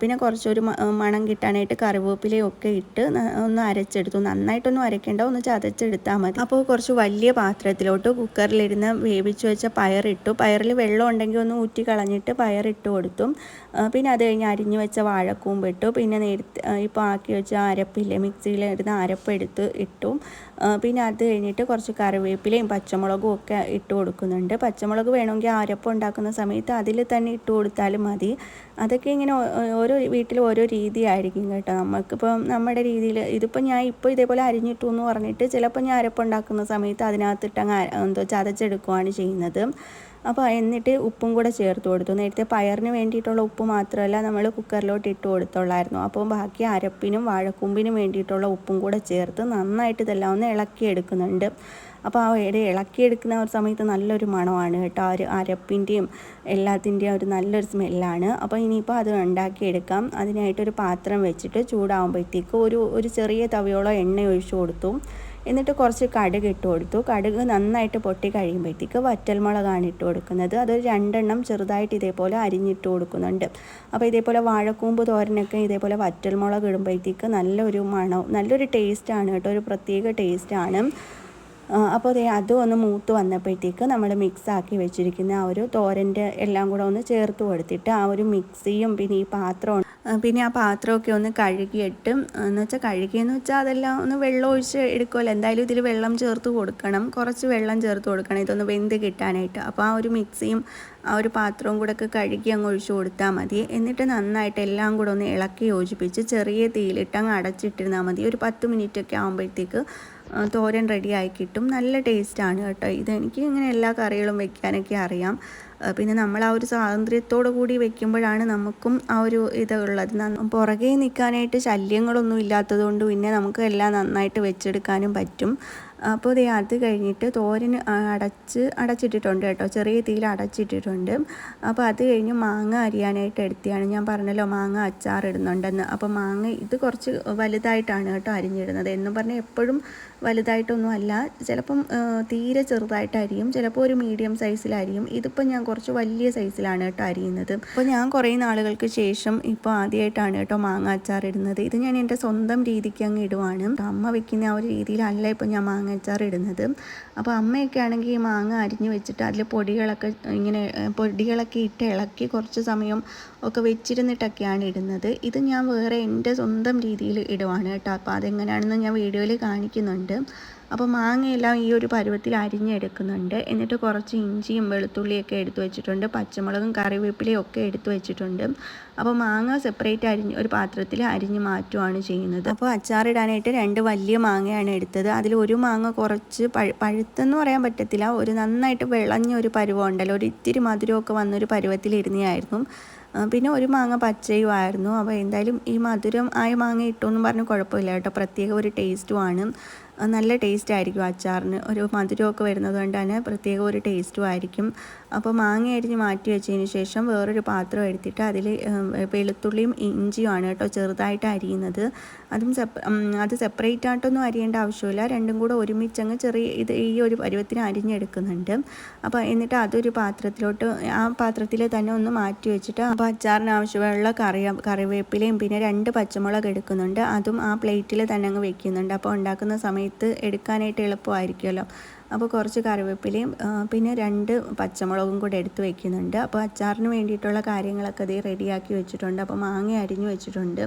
പിന്നെ കുറച്ചൊരു മണം കിട്ടാനായിട്ട് കറിവേപ്പിലയും ഒക്കെ ഇട്ട് ഒന്ന് അരച്ചെടുത്തു. നന്നായിട്ടൊന്നും അരയ്ക്കേണ്ട ഒന്ന് ചതച്ചെടുത്താൽ മതി. അപ്പോൾ കുറച്ച് വലിയ പാത്രത്തിലോട്ട് കുക്കറിലിരുന്ന് വേവിച്ച് വെച്ച പയറിട്ടു. പയറിൽ വെള്ളം ഉണ്ടെങ്കിൽ ഒന്ന് ഊറ്റി കളഞ്ഞിട്ട് പയറിട്ട് കൊടുത്തു. പിന്നെ അത് കഴിഞ്ഞ് അരിഞ്ഞു വെച്ച വാഴക്കൂമ്പ് ഇട്ടു. പിന്നെ നേരത്തെ ഇപ്പോൾ ആക്കി വെച്ച അരപ്പില്ലേ മിക്സിയിൽ ഇടുന്ന അരപ്പ് എടുത്ത് ഇട്ടു. പിന്നെ അത് കഴിഞ്ഞിട്ട് കുറച്ച് കറിവേപ്പിലയും പച്ചമുളകും ഒക്കെ ഇട്ട് കൊടുക്കുന്നുണ്ട്. പച്ചമുളക് വേണമെങ്കിൽ അരപ്പ് ഉണ്ടാക്കുന്ന സമയത്ത് അതിൽ തന്നെ ഇട്ട് കൊടുത്താലും മതി. അതൊക്കെ ഇങ്ങനെ ഓരോ വീട്ടിൽ ഓരോ രീതിയായിരിക്കും കേട്ടോ. നമുക്കിപ്പം നമ്മുടെ രീതിയിൽ ഇതിപ്പോൾ ഞാൻ ഇപ്പോൾ ഇതേപോലെ അരിഞ്ഞിട്ടു എന്ന് പറഞ്ഞിട്ട് ചിലപ്പോൾ ഞാൻ അരപ്പ് ഉണ്ടാക്കുന്ന സമയത്ത് അതിനകത്തിട്ട് അങ്ങ് എന്തോ ചതച്ചെടുക്കുകയാണ് ചെയ്യുന്നത്. അപ്പോൾ എന്നിട്ട് ഉപ്പും കൂടെ ചേർത്ത് കൊടുത്തു. നേരത്തെ പയറിന് വേണ്ടിയിട്ടുള്ള ഉപ്പ് മാത്രമല്ല നമ്മൾ കുക്കറിലോട്ട് ഇട്ട് കൊടുത്തുള്ളായിരുന്നു. അപ്പോൾ ബാക്കി അരപ്പിനും വാഴക്കൂമ്പിനും വേണ്ടിയിട്ടുള്ള ഉപ്പും കൂടെ ചേർത്ത് നന്നായിട്ട് ഇതെല്ലാം ഒന്ന് ഇളക്കിയെടുക്കുന്നുണ്ട്. അപ്പോൾ ആ ഒരു ഇളക്കിയെടുക്കുന്ന ഒരു സമയത്ത് നല്ലൊരു മണമാണ് കേട്ടോ. ആ ഒരു അരപ്പിന്റെയും എല്ലാത്തിന്റെയും ഒരു നല്ലൊരു സ്മെല്ലാണ്. അപ്പോൾ ഇനിയിപ്പോൾ അത് ഉണ്ടാക്കിയെടുക്കാം. അതിനായിട്ടൊരു പാത്രം വെച്ചിട്ട് ചൂടാകുമ്പോഴത്തേക്ക് ഒരു ഒരു ചെറിയ തവയോളം എണ്ണ ഒഴിച്ചു കൊടുത്തു. എന്നിട്ട് കുറച്ച് കടുക് ഇട്ട് കൊടുത്തു. കടുക് നന്നായിട്ട് പൊട്ടി കഴിയുമ്പോഴത്തേക്ക് വറ്റൽമുളകാണ് ഇട്ട് കൊടുക്കുന്നത്. അതൊരു രണ്ടെണ്ണം ചെറുതായിട്ട് ഇതേപോലെ അരിഞ്ഞിട്ട് കൊടുക്കുന്നുണ്ട്. അപ്പോൾ ഇതേപോലെ വാഴക്കൂമ്പ് തോരനൊക്കെ ഇതേപോലെ വറ്റൽമുളക് ഇടുമ്പോഴത്തേക്ക് നല്ലൊരു മണം നല്ലൊരു ടേസ്റ്റാണ് കേട്ടോ. ഒരു പ്രത്യേക ടേസ്റ്റാണ്. അപ്പോൾ അതേ അതും ഒന്ന് മൂത്ത് വന്നപ്പോഴത്തേക്ക് നമ്മൾ മിക്സ് ആക്കി വെച്ചിരിക്കുന്ന ആ ഒരു തോരന്റെ എല്ലാം കൂടെ ഒന്ന് ചേർത്ത് കൊടുത്തിട്ട് ആ ഒരു മിക്സിയും പിന്നെ ഈ പാത്രവും പിന്നെ ആ പാത്രമൊക്കെ ഒന്ന് കഴുകിയിട്ട് എന്ന് വെച്ചാൽ കഴുകിയെന്ന് വെച്ചാൽ അതെല്ലാം ഒന്ന് വെള്ളം ഒഴിച്ച് എടുക്കുമല്ലോ എന്തായാലും ഇതിൽ വെള്ളം ചേർത്ത് കൊടുക്കണം. കുറച്ച് വെള്ളം ചേർത്ത് കൊടുക്കണം. ഇതൊന്ന് വെന്ത് കിട്ടാനായിട്ട്. അപ്പോൾ ആ ഒരു മിക്സിയും ആ ഒരു പാത്രവും കൂടെ ഒക്കെ കഴുകി അങ്ങ് ഒഴിച്ച് കൊടുത്താൽ മതി. എന്നിട്ട് നന്നായിട്ട് എല്ലാം കൂടെ ഒന്ന് ഇളക്കി യോജിപ്പിച്ച് ചെറിയ തീയിലിട്ട് അങ്ങ് അടച്ചിട്ടിരുന്നാൽ മതി. ഒരു പത്ത് മിനിറ്റ് ഒക്കെ ആകുമ്പോഴത്തേക്ക് തോരൻ റെഡിയായി കിട്ടും. നല്ല ടേസ്റ്റാണ് കേട്ടോ. ഇതെനിക്ക് ഇങ്ങനെ എല്ലാ കറികളും വെക്കാനൊക്കെ അറിയാം. പിന്നെ നമ്മൾ ആ ഒരു സ്വാതന്ത്ര്യത്തോടു കൂടി വെക്കുമ്പോഴാണ് നമുക്കും ആ ഒരു ഇതുള്ളത് പുറകെ നിൽക്കാനായിട്ട് ശല്യങ്ങളൊന്നും ഇല്ലാത്തത് കൊണ്ട് പിന്നെ നമുക്ക് എല്ലാം നന്നായിട്ട് വെച്ചെടുക്കാനും പറ്റും. അപ്പോൾ ഇതേ അത് കഴിഞ്ഞിട്ട് തോരന് അടച്ച് അടച്ചിട്ടിട്ടുണ്ട് കേട്ടോ. ചെറിയ തീയിൽ അടച്ചിട്ടിട്ടുണ്ട്. അപ്പോൾ അത് കഴിഞ്ഞ് മാങ്ങ അരിയാനായിട്ട് എടുത്തിയാണ്. ഞാൻ പറഞ്ഞല്ലോ മാങ്ങ അച്ചാർ ഇടുന്നുണ്ടെന്ന് അപ്പോൾ മാങ്ങ ഇത് കുറച്ച് വലുതായിട്ടാണ് കേട്ടോ അരിഞ്ഞിടുന്നത്. എന്നും പറഞ്ഞാൽ എപ്പോഴും വലുതായിട്ടൊന്നും അല്ല ചിലപ്പം തീരെ ചെറുതായിട്ടായിരിക്കും. ചിലപ്പോൾ ഒരു മീഡിയം സൈസിലായിരിക്കും ഇതിപ്പോൾ ഞാൻ കുറച്ച് വലിയ സൈസിലാണ് കേട്ടോ അരിയുന്നത്. അപ്പോൾ ഞാൻ കുറേ നാളുകൾക്ക് ശേഷം ഇപ്പോൾ ആദ്യമായിട്ടാണ് കേട്ടോ മാങ്ങ അച്ചാർ ഇടുന്നത്. ഇത് ഞാൻ എന്റെ സ്വന്തം രീതിക്ക് അങ്ങ് ഇടുവാണ്. അമ്മ വെക്കുന്ന ആ ഒരു രീതിയിലല്ല ഇപ്പോൾ ഞാൻ മാങ്ങ അച്ചാർ ഇടുന്നത്. അപ്പോൾ അമ്മയൊക്കെ ആണെങ്കിൽ ഈ മാങ്ങ അരിഞ്ഞ് വെച്ചിട്ട് അതിൽ പൊടികളൊക്കെ ഇങ്ങനെ പൊടികളൊക്കെ ഇട്ട് ഇളക്കി കുറച്ച് സമയം ഒക്കെ വെച്ചിരുന്നിട്ടൊക്കെയാണ് ഇടുന്നത്. ഇത് ഞാൻ വേറെ എന്റെ സ്വന്തം രീതിയിൽ ഇടുവാണ് കേട്ടോ. അപ്പോൾ അതെങ്ങനെയാണെന്ന് ഞാൻ വീഡിയോയിൽ കാണിക്കുന്നുണ്ട്. അപ്പോൾ മാങ്ങയെല്ലാം ഈ ഒരു പരുവത്തിൽ അരിഞ്ഞെടുക്കുന്നുണ്ട്. എന്നിട്ട് കുറച്ച് ഇഞ്ചിയും വെളുത്തുള്ളിയൊക്കെ എടുത്തു വെച്ചിട്ടുണ്ട്. പച്ചമുളകും കറിവേപ്പിലയും ഒക്കെ എടുത്തു വെച്ചിട്ടുണ്ട്. അപ്പോൾ മാങ്ങ സെപ്പറേറ്റ് അരിഞ്ഞ് ഒരു പാത്രത്തിൽ അരിഞ്ഞ് മാറ്റുവാണ് ചെയ്യുന്നത്. അപ്പോൾ അച്ചാറിടാനായിട്ട് രണ്ട് വലിയ മാങ്ങയാണ് എടുത്തത്. അതിൽ ഒരു മാങ്ങ കുറച്ച് പഴു പഴുത്തെന്ന് പറയാൻ പറ്റത്തില്ല. ഒരു നന്നായിട്ട് വിളഞ്ഞ ഒരു പരുവം ഉണ്ടല്ലോ. ഒരു ഇത്തിരി മധുരമൊക്കെ വന്നൊരു പരുവത്തിൽ ഇരുന്നതായിരുന്നു. പിന്നെ ഒരു മാങ്ങ പച്ചയുമായിരുന്നു അപ്പോൾ എന്തായാലും ഈ മധുരം ആയ മാങ്ങ ഇട്ടു എന്ന് പറഞ്ഞ് കുഴപ്പമില്ല കേട്ടോ. പ്രത്യേക ഒരു ടേസ്റ്റുമാണ് നല്ല ടേസ്റ്റ് ആയിരിക്കും അച്ചാറിന്. ഒരു മധുരമൊക്കെ വരുന്നത് കൊണ്ട് തന്നെ പ്രത്യേക ഒരു ടേസ്റ്റും ആയിരിക്കും. അപ്പോൾ മാങ്ങ അരിഞ്ഞ് മാറ്റി വെച്ചതിന് ശേഷം വേറൊരു പാത്രം എടുത്തിട്ട് അതിൽ വെളുത്തുള്ളിയും ഇഞ്ചിയുമാണ് കേട്ടോ ചെറുതായിട്ട് അരിയുന്നത്. അതും അത് സെപ്പറേറ്റ് ആയിട്ടൊന്നും അരിയേണ്ട ആവശ്യമില്ല. രണ്ടും കൂടെ ഒരുമിച്ചങ്ങ് ചെറിയ ഇത് ഈ ഒരു പരുവത്തിന് അരിഞ്ഞെടുക്കുന്നുണ്ട്. അപ്പോൾ എന്നിട്ട് അതൊരു പാത്രത്തിലോട്ട് ആ പാത്രത്തിൽ തന്നെ ഒന്ന് മാറ്റി വെച്ചിട്ട് അപ്പോൾ അച്ചാറിന് ആവശ്യമുള്ള കറി കറിവേപ്പിലയും പിന്നെ രണ്ട് പച്ചമുളക് എടുക്കുന്നുണ്ട്. അതും ആ പ്ലേറ്റിൽ തന്നെ അങ്ങ് വെക്കുന്നുണ്ട്. അപ്പോൾ ഉണ്ടാക്കുന്ന സമയത്ത് എടുക്കാനായിട്ട് എളുപ്പമായിരിക്കുമല്ലോ. അപ്പോൾ കുറച്ച് കറിവേപ്പിലയും പിന്നെ രണ്ട് പച്ചമുളകും കൂടെ എടുത്ത് വെക്കുന്നുണ്ട്. അപ്പോൾ അച്ചാറിന് വേണ്ടിയിട്ടുള്ള കാര്യങ്ങളൊക്കെ അതേ റെഡിയാക്കി വെച്ചിട്ടുണ്ട്. അപ്പോൾ മാങ്ങ അരിഞ്ഞു വെച്ചിട്ടുണ്ട്.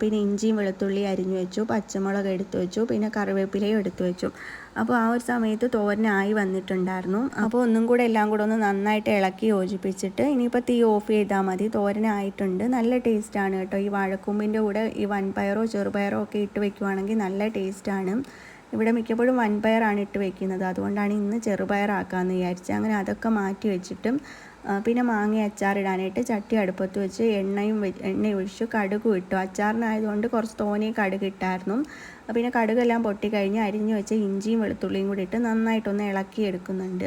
പിന്നെ ഇഞ്ചിയും വെളുത്തുള്ളിയും അരിഞ്ഞു വെച്ചു പച്ചമുളക് എടുത്തു വെച്ചു പിന്നെ കറിവേപ്പിലയും എടുത്തു വെച്ചു. അപ്പോൾ ആ ഒരു സമയത്ത് തോരനായി വന്നിട്ടുണ്ടായിരുന്നു. അപ്പോൾ ഒന്നും കൂടെ എല്ലാം കൂടെ ഒന്ന് നന്നായിട്ട് ഇളക്കി യോജിപ്പിച്ചിട്ട് ഇനിയിപ്പോൾ തീ ഓഫ് ചെയ്താൽ മതി. തോരനായിട്ടുണ്ട്. നല്ല ടേസ്റ്റാണ് കേട്ടോ. ഈ വാഴക്കൂമ്പിന്റെ കൂടെ ഈ വൻപയറോ ചെറുപയറോ ഒക്കെ ഇട്ട് വെക്കുവാണെങ്കിൽ നല്ല ടേസ്റ്റാണ് ഇവിടെ മിക്കപ്പോഴും വൻപയറാണ് ഇട്ട് വെക്കുന്നത്. അതുകൊണ്ടാണ് ഇന്ന് ചെറുപയറാക്കാമെന്ന് വിചാരിച്ചത് അങ്ങനെ അതൊക്കെ മാറ്റി വെച്ചിട്ടും പിന്നെ മാങ്ങ അച്ചാറിടാനായിട്ട് ചട്ടി അടുപ്പത്ത് വെച്ച് എണ്ണയും എണ്ണ ഒഴിച്ച് കടുക് ഇട്ടു. അച്ചാറിനായതുകൊണ്ട് കുറച്ച് തോനെ കടുക് ഇട്ടായിരുന്നു. പിന്നെ കടുകെല്ലാം പൊട്ടിക്കഴിഞ്ഞ് അരിഞ്ഞ് വെച്ച് ഇഞ്ചിയും വെളുത്തുള്ളിയും കൂടി ഇട്ട് നന്നായിട്ടൊന്ന് ഇളക്കി എടുക്കുന്നുണ്ട്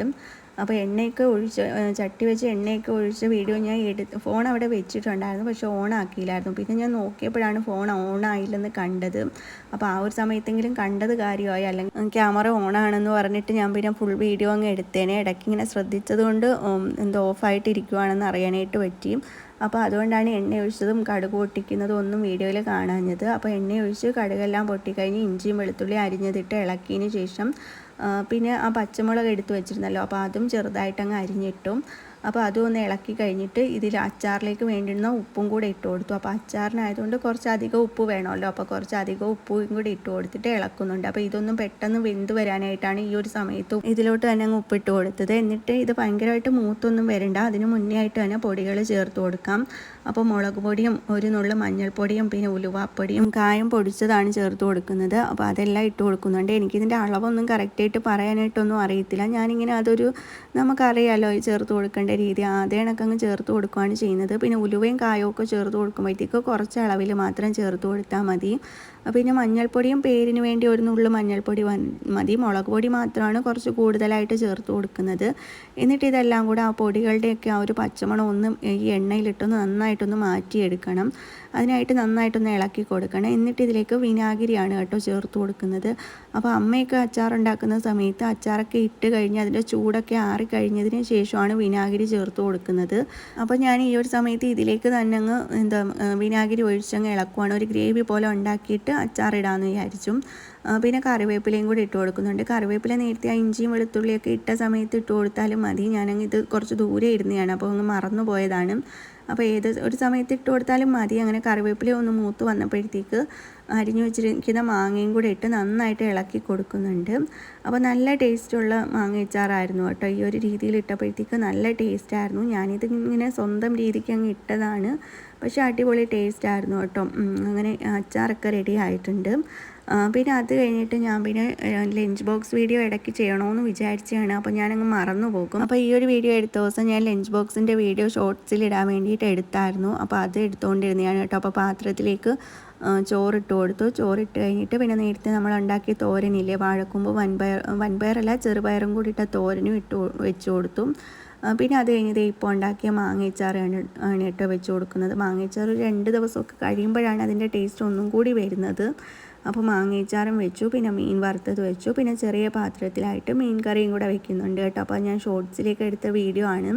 അപ്പോൾ എണ്ണയൊക്കെ ഒഴിച്ച് ചട്ടി വെച്ച് എണ്ണയൊക്കെ ഒഴിച്ച് വീഡിയോ ഞാൻ എടുത്ത് ഫോൺ അവിടെ വെച്ചിട്ടുണ്ടായിരുന്നു പക്ഷേ ഓൺ ആക്കിയില്ലായിരുന്നു പിന്നെ ഞാൻ നോക്കിയപ്പോഴാണ് ഫോൺ ഓൺ ആയില്ലെന്ന് കണ്ടത്. അപ്പോൾ ആ ഒരു സമയത്തെങ്കിലും കണ്ടത് കാര്യമായി. അല്ലെങ്കിൽ ക്യാമറ ഓൺ ആണെന്ന് പറഞ്ഞിട്ട് ഞാൻ പിന്നെ ഫുൾ വീഡിയോ അങ്ങ് എടുത്തേനെ. ഇടയ്ക്ക് ഇങ്ങനെ ശ്രദ്ധിച്ചതുകൊണ്ട് എന്തോ ഓഫായിട്ടിരിക്കുവാണെന്ന് അറിയാനായിട്ട് പറ്റി. അപ്പോൾ അതുകൊണ്ടാണ് എണ്ണ ഒഴിച്ചതും കടുക് പൊട്ടിക്കുന്നതും ഒന്നും വീഡിയോയിൽ കാണാഞ്ഞത്. അപ്പോൾ എണ്ണ ഒഴിച്ച് കടുകെല്ലാം പൊട്ടിക്കഴിഞ്ഞ് ഇഞ്ചിയും വെളുത്തുള്ളി അരിഞ്ഞതിട്ട് ഇളക്കിയതിന് ശേഷം പിന്നെ ആ പച്ചമുളക് എടുത്ത് വെച്ചിരുന്നല്ലോ അപ്പോൾ അതും ചെറുതായിട്ടങ്ങ് അരിഞ്ഞിട്ടും. അപ്പോൾ അതും ഒന്ന് ഇളക്കി കഴിഞ്ഞിട്ട് ഇതിൽ അച്ചാറിലേക്ക് വേണ്ടുന്ന ഉപ്പും കൂടെ ഇട്ട് കൊടുത്തു. അപ്പോൾ അച്ചാറിനായതുകൊണ്ട് കുറച്ചധികം ഉപ്പ് വേണമല്ലോ. അപ്പോൾ കുറച്ചധികം ഉപ്പും കൂടി ഇട്ട് കൊടുത്തിട്ട് ഇളക്കുന്നുണ്ട്. അപ്പോൾ ഇതൊന്നും പെട്ടെന്ന് വെന്ത് വരാനായിട്ടാണ് ഈ ഒരു സമയത്ത് ഇതിലോട്ട് തന്നെ അങ്ങ് ഉപ്പിട്ട് കൊടുത്തത്. എന്നിട്ട് ഇത് ഭയങ്കരമായിട്ട് മൂത്തൊന്നും വരണ്ട. അതിന് മുന്നേ ആയിട്ട് തന്നെ പൊടികൾ ചേർത്ത് കൊടുക്കാം. അപ്പോൾ മുളക് പൊടിയും ഒരു നുള്ള മഞ്ഞൾപ്പൊടിയും പിന്നെ ഉലുവാപ്പൊടിയും കായം പൊടിച്ചതാണ് ചേർത്ത് കൊടുക്കുന്നത്. അപ്പോൾ അതെല്ലാം ഇട്ട് കൊടുക്കുന്നുണ്ട്. എനിക്കിതിന്റെ അളവൊന്നും കറക്റ്റായിട്ട് പറയാനായിട്ടൊന്നും അറിയത്തില്ല. ഞാനിങ്ങനെ അതൊരു നമുക്കറിയാമല്ലോ ചേർത്ത് കൊടുക്കേണ്ട രീതി ആദ്യം അങ്ങ് ചേർത്ത് കൊടുക്കുകയാണ് ചെയ്യുന്നത്. പിന്നെ ഉലുവയും കായവും ഒക്കെ ചേർത്ത് കൊടുക്കുമ്പോഴത്തേക്ക് കുറച്ച് അളവിൽ മാത്രം ചേർത്ത് കൊടുത്താൽ മതി. പിന്നെ മഞ്ഞൾപ്പൊടിയും പേരിന് വേണ്ടി ഒരു നുള്ളു മഞ്ഞൾപ്പൊടി മതി. മുളക് പൊടി മാത്രമാണ് കുറച്ച് കൂടുതലായിട്ട് ചേർത്ത് കൊടുക്കുന്നത്. എന്നിട്ട് ഇതെല്ലാം കൂടെ ആ പൊടികളുടെയൊക്കെ ആ ഒരു പച്ചമണം ഒന്ന് ഈ എണ്ണയിലിട്ടൊന്ന് നന്നായിട്ടൊന്ന് മാറ്റിയെടുക്കണം. അതിനായിട്ട് നന്നായിട്ടൊന്ന് ഇളക്കി കൊടുക്കണം. എന്നിട്ട് ഇതിലേക്ക് വിനാഗിരിയാണ് കേട്ടോ ചേർത്ത് കൊടുക്കുന്നത്. അപ്പോൾ അമ്മയൊക്കെ അച്ചാർ ഉണ്ടാക്കുന്ന സമയത്ത് അച്ചാറൊക്കെ ഇട്ട് കഴിഞ്ഞ് അതിന്റെ ചൂടൊക്കെ ആറി കഴിഞ്ഞതിന് ശേഷമാണ് വിനാഗിരി ചേർത്ത് കൊടുക്കുന്നത്. അപ്പോൾ ഞാൻ ഈ ഒരു സമയത്ത് ഇതിലേക്ക് തന്നെ അങ്ങ് എന്താ വിനാഗിരി ഒഴിച്ചങ്ങ് ഇളക്കുവാണ്. ഒരു ഗ്രേവി പോലെ ഉണ്ടാക്കിയിട്ട് അച്ചാറിടാമെന്ന് വിചാരിച്ചു. പിന്നെ കറിവേപ്പിലയും കൂടി ഇട്ട് കൊടുക്കുന്നുണ്ട്. കറിവേപ്പില നേരത്തെ ആ ഇഞ്ചിയും വെളുത്തുള്ളിയൊക്കെ ഇട്ട സമയത്ത് ഇട്ട് കൊടുത്താലും മതി. ഞാനങ്ങ് ഇത് കുറച്ച് ദൂരെ ഇരുന്നതാണ്. അപ്പോൾ അങ്ങ് മറന്നു പോയതാണ്. അപ്പോൾ ഏത് ഒരു സമയത്ത് ഇട്ട് കൊടുത്താലും മതി. അങ്ങനെ കറിവേപ്പില ഒന്ന് മൂത്ത് വന്നപ്പോഴത്തേക്ക് അരിഞ്ഞു വെച്ചിരിക്കുന്ന മാങ്ങയും കൂടെ ഇട്ട് നന്നായിട്ട് ഇളക്കി കൊടുക്കുന്നുണ്ട്. അപ്പോൾ നല്ല ടേസ്റ്റുള്ള മാങ്ങ അച്ചാറായിരുന്നു കേട്ടോ. ഈ ഒരു രീതിയിൽ ഇട്ടപ്പോഴത്തേക്ക് നല്ല ടേസ്റ്റായിരുന്നു ഞാനിത് ഇങ്ങനെ സ്വന്തം രീതിക്ക് അങ്ങ് ഇട്ടതാണ്. പക്ഷേ അടിപൊളി ടേസ്റ്റായിരുന്നു കേട്ടോ. അങ്ങനെ അച്ചാറൊക്കെ റെഡി ആയിട്ടുണ്ട്. പിന്നെ അത് കഴിഞ്ഞിട്ട് ഞാൻ പിന്നെ ലഞ്ച് ബോക്സ് വീഡിയോ ഇടയ്ക്ക് ചെയ്യണമെന്ന് വിചാരിച്ചതാണ്. അപ്പോൾ ഞാനങ്ങ് മറന്നു പോകും. അപ്പോൾ ഈ ഒരു വീഡിയോ എടുത്ത ദിവസം ഞാൻ ലഞ്ച് ബോക്സിന്റെ വീഡിയോ ഷോർട്സിൽ ഇടാൻ വേണ്ടിയിട്ട് എടുത്തായിരുന്നു. അപ്പോൾ അത് എടുത്തുകൊണ്ടിരുന്നതാണ് കേട്ടോ. അപ്പോൾ പാത്രത്തിലേക്ക് ചോറിട്ട് കൊടുത്തു. ചോറിട്ട് കഴിഞ്ഞിട്ട് പിന്നെ നേരത്തെ നമ്മൾ ഉണ്ടാക്കിയ തോരനില്ലേ വാഴക്കുമ്പ് വൻപയർ വൻപയറല്ല ചെറുപയറും കൂടി ഇട്ട തോരനും ഇട്ട് വെച്ച് കൊടുത്തു. പിന്നെ അത് കഴിഞ്ഞത് ഇപ്പോൾ ഉണ്ടാക്കിയ മാങ്ങയച്ചാറാണ് ആണ് ഇട്ട് വെച്ച് കൊടുക്കുന്നത്. മാങ്ങയച്ചാർ രണ്ട് ദിവസമൊക്കെ കഴിയുമ്പോഴാണ് അതിന്റെ ടേസ്റ്റ് ഒന്നും കൂടി വരുന്നത്. അപ്പോൾ മാങ്ങയച്ചാറും വെച്ചു പിന്നെ മീൻ വറുത്തത് വെച്ചു. പിന്നെ ചെറിയ പാത്രത്തിലായിട്ട് മീൻ കറിയും കൂടെ വെക്കുന്നുണ്ട് കേട്ടോ. അപ്പോൾ ഞാൻ ഷോർട്സിലേക്ക് എടുത്ത വീഡിയോ ആണ്.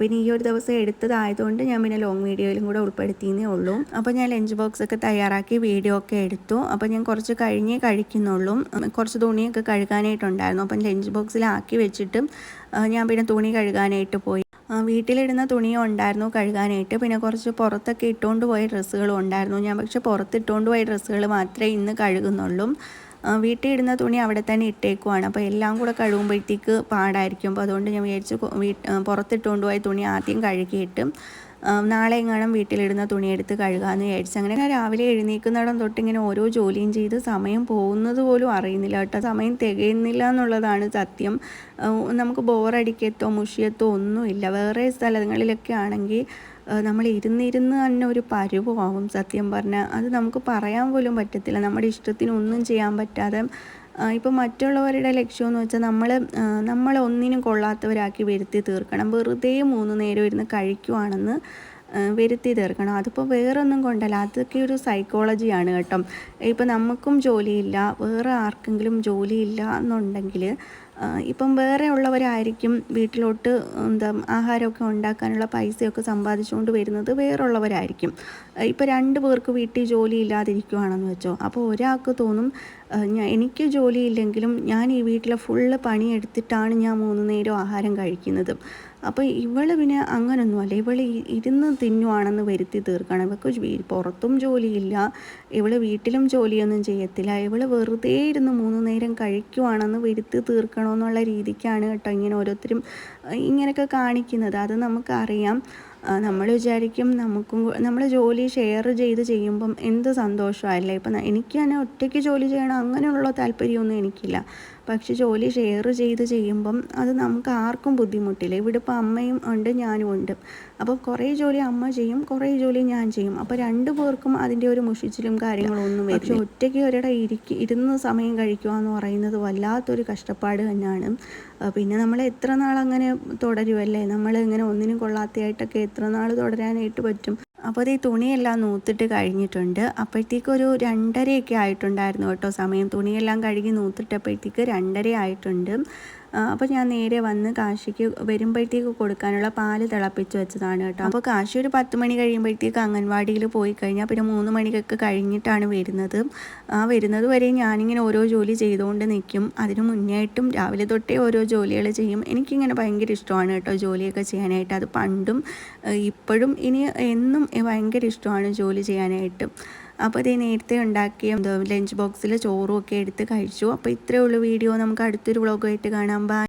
പിന്നെ ഈ ഒരു ദിവസം എടുത്തതായതുകൊണ്ട് ഞാൻ പിന്നെ ലോങ് വീഡിയോയിലും കൂടെ ഉൾപ്പെടുത്തിയെന്നേ ഉള്ളൂ. അപ്പോൾ ഞാൻ ലഞ്ച് ബോക്സ് ഒക്കെ തയ്യാറാക്കി വീഡിയോ ഒക്കെ എടുത്തു. അപ്പോൾ ഞാൻ കുറച്ച് കഴിഞ്ഞേ കഴിക്കുന്നുള്ളൂ. കുറച്ച് തുണിയൊക്കെ കഴുകാനായിട്ടുണ്ടായിരുന്നു. അപ്പം ലഞ്ച് ബോക്സിലാക്കി വെച്ചിട്ട് ഞാൻ പിന്നെ തുണി കഴുകാനായിട്ട് പോയി. വീട്ടിലിടുന്ന തുണിയും ഉണ്ടായിരുന്നു കഴുകാനായിട്ട്. പിന്നെ കുറച്ച് പുറത്തൊക്കെ ഇട്ടുകൊണ്ട് പോയ ഡ്രസ്സുകളും ഉണ്ടായിരുന്നു. ഞാൻ പക്ഷെ പുറത്തിട്ടുകൊണ്ട് പോയ ഡ്രസ്സുകൾ മാത്രമേ ഇന്ന് കഴുകുന്നുള്ളൂ. വീട്ടിൽ ഇടുന്ന തുണി അവിടെ തന്നെ ഇട്ടേക്കുവാണ്. അപ്പോൾ എല്ലാം കൂടെ കഴുകുമ്പോഴത്തേക്ക് പാടായിരിക്കും. അപ്പോൾ അതുകൊണ്ട് ഞാൻ വിചാരിച്ചു പുറത്തിട്ടുകൊണ്ട് പോയ തുണി ആദ്യം കഴുകിയിട്ട് നാളെ എങ്ങാനും വീട്ടിലിടുന്ന തുണിയെടുത്ത് കഴുകാമെന്ന് വിചാരിച്ചു. അങ്ങനെ രാവിലെ എഴുന്നേക്കുന്നിടം തൊട്ട് ഇങ്ങനെ ഓരോ ജോലിയും ചെയ്ത് സമയം പോകുന്നത് പോലും അറിയുന്നില്ല കേട്ടോ. സമയം തികയുന്നില്ല എന്നുള്ളതാണ് സത്യം. നമുക്ക് ബോറടിക്കത്തോ മുഷിയത്തോ ഒന്നുമില്ല. വേറെ സ്ഥലങ്ങളിലൊക്കെ ആണെങ്കിൽ നമ്മൾ ഇരുന്നിരുന്ന് തന്നെ ഒരു പരുവമാവും സത്യം പറഞ്ഞാൽ അത് നമുക്ക് പറയാൻ പോലും പറ്റത്തില്ല. നമ്മുടെ ഇഷ്ടത്തിന് ഒന്നും ചെയ്യാൻ പറ്റാതെ. ഇപ്പോൾ മറ്റുള്ളവരുടെ ലക്ഷ്യമെന്ന് വെച്ചാൽ നമ്മൾ നമ്മളെ ഒന്നിനും കൊള്ളാത്തവരാക്കി വരുത്തി തീർക്കണം. വെറുതെ മൂന്ന് നേരം ഇരുന്ന് കഴിക്കുവാണെന്ന് വരുത്തി തീർക്കണം. അതിപ്പോൾ വേറൊന്നും കൊണ്ടല്ല. അതൊക്കെ ഒരു സൈക്കോളജിയാണ് കേട്ടോ. ഇപ്പം നമുക്കും ജോലിയില്ല. വേറെ ആർക്കെങ്കിലും ജോലിയില്ല എന്നുണ്ടെങ്കിൽ ഇപ്പം വേറെ ഉള്ളവരായിരിക്കും വീട്ടിലോട്ട് എന്താ ആഹാരമൊക്കെ ഉണ്ടാക്കാനുള്ള പൈസയൊക്കെ സമ്പാദിച്ചുകൊണ്ട് വരുന്നത് വേറെ വേറുള്ളവരായിരിക്കും ഇപ്പോൾ രണ്ട് പേർക്ക് വീട്ടിൽ ജോലി ഇല്ലാതിരിക്കുവാണെന്ന് വെച്ചോ അപ്പോൾ ഒരാൾക്ക് തോന്നും എനിക്ക് ജോലിയില്ലെങ്കിലും ഞാൻ ഈ വീട്ടിലെ ഫുള്ള് പണിയെടുത്തിട്ടാണ് ഞാൻ മൂന്ന് നേരം ആഹാരം കഴിക്കുന്നത്. അപ്പോൾ ഇവൾ പിന്നെ അങ്ങനൊന്നുമല്ല ഇവൾ ഇരുന്ന് തിന്നുവാണെന്ന് വരുത്തി തീർക്കണം. ഇവൾക്ക് പുറത്തും ജോലിയില്ല. ഇവൾ വീട്ടിലും ജോലിയൊന്നും ചെയ്യത്തില്ല. ഇവൾ വെറുതെ ഇരുന്ന് മൂന്ന് നേരം കഴിക്കുവാണെന്ന് വരുത്തി തീർക്കണമെന്നുള്ള രീതിക്കാണ് കേട്ടോ ഇങ്ങനെ ഓരോരുത്തരും ഇങ്ങനെയൊക്കെ കാണിക്കുന്നത്. അത് നമുക്കറിയാം. നമ്മൾ വിചാരിക്കും നമുക്കും നമ്മൾ ജോലി ഷെയർ ചെയ്ത് ചെയ്യുമ്പം എന്ത് സന്തോഷമല്ലേ ഇപ്പം എനിക്ക് തന്നെ ഒറ്റയ്ക്ക് ജോലി ചെയ്യണം അങ്ങനെയുള്ള താല്പര്യമൊന്നും എനിക്കില്ല. പക്ഷെ ജോലി ഷെയർ ചെയ്ത് ചെയ്യുമ്പം അത് നമുക്ക് ആർക്കും ബുദ്ധിമുട്ടില്ല. ഇവിടെ ഇപ്പോൾ അമ്മയും ഉണ്ട് ഞാനും ഉണ്ട്. അപ്പോൾ കുറേ ജോലി അമ്മ ചെയ്യും കുറേ ജോലി ഞാൻ ചെയ്യും. അപ്പോൾ രണ്ടു പേർക്കും അതിന്റെ ഒരു മുഷിച്ചിലും കാര്യങ്ങളും ഒന്നും വരും പക്ഷെ ഒറ്റയ്ക്ക് ഒരിട ഇരിക്കി ഇരുന്ന് സമയം കഴിക്കുക എന്ന് പറയുന്നത് വല്ലാത്തൊരു കഷ്ടപ്പാട് തന്നെയാണ്. പിന്നെ നമ്മൾ എത്ര നാൾ അങ്ങനെ തുടരുമല്ലേ നമ്മൾ ഇങ്ങനെ ഒന്നിനും കൊള്ളാത്തയായിട്ടൊക്കെ എത്ര നാൾ തുടരാനായിട്ട് പറ്റും? അപ്പോൾ ഈ തുണിയെല്ലാം നൂത്തിട്ട് കഴിഞ്ഞിട്ടുണ്ട്. അപ്പോഴത്തേക്കൊരു രണ്ടരയൊക്കെ ആയിട്ടുണ്ടായിരുന്നു കേട്ടോ സമയം. തുണിയെല്ലാം കഴുകി നൂത്തിട്ടപ്പോഴത്തേക്ക് രണ്ടര ആയിട്ടുണ്ട്. അപ്പോൾ ഞാൻ നേരെ വന്ന് കാശിക്ക് വരുമ്പോഴത്തേക്ക് കൊടുക്കാനുള്ള പാൽ തിളപ്പിച്ച് വെച്ചതാണ് കേട്ടോ. അപ്പോൾ കാശി ഒരു പത്ത് മണി കഴിയുമ്പോഴത്തേക്ക് അംഗൻവാടിയിൽ പോയി കഴിഞ്ഞാൽ പിന്നെ മൂന്ന് മണിക്കൊക്കെ കഴിഞ്ഞിട്ടാണ് വരുന്നത്. ആ വരുന്നത് വരെ ഞാനിങ്ങനെ ഓരോ ജോലി ചെയ്തുകൊണ്ട് നിൽക്കും. അതിന് മുന്നേയായിട്ടും രാവിലെ തൊട്ടേ ഓരോ ജോലികൾ ചെയ്യും. എനിക്കിങ്ങനെ ഭയങ്കര ഇഷ്ടമാണ് കേട്ടോ ജോലിയൊക്കെ ചെയ്യാനായിട്ട്. അത് പണ്ടും ഇപ്പോഴും ഇനി എന്നും ഭയങ്കര ഇഷ്ടമാണ് ജോലി ചെയ്യാനായിട്ട്. അപ്പോൾ ഇത് നേരത്തെ ഉണ്ടാക്കിയ ലഞ്ച് ബോക്സിൽ ചോറും ഒക്കെ എടുത്ത് കഴിച്ചു. അപ്പോൾ ഇത്രയേ ഉള്ളൂ വീഡിയോ. നമുക്ക് അടുത്തൊരു വ്ളോഗായിട്ട് കാണാം. ബൈ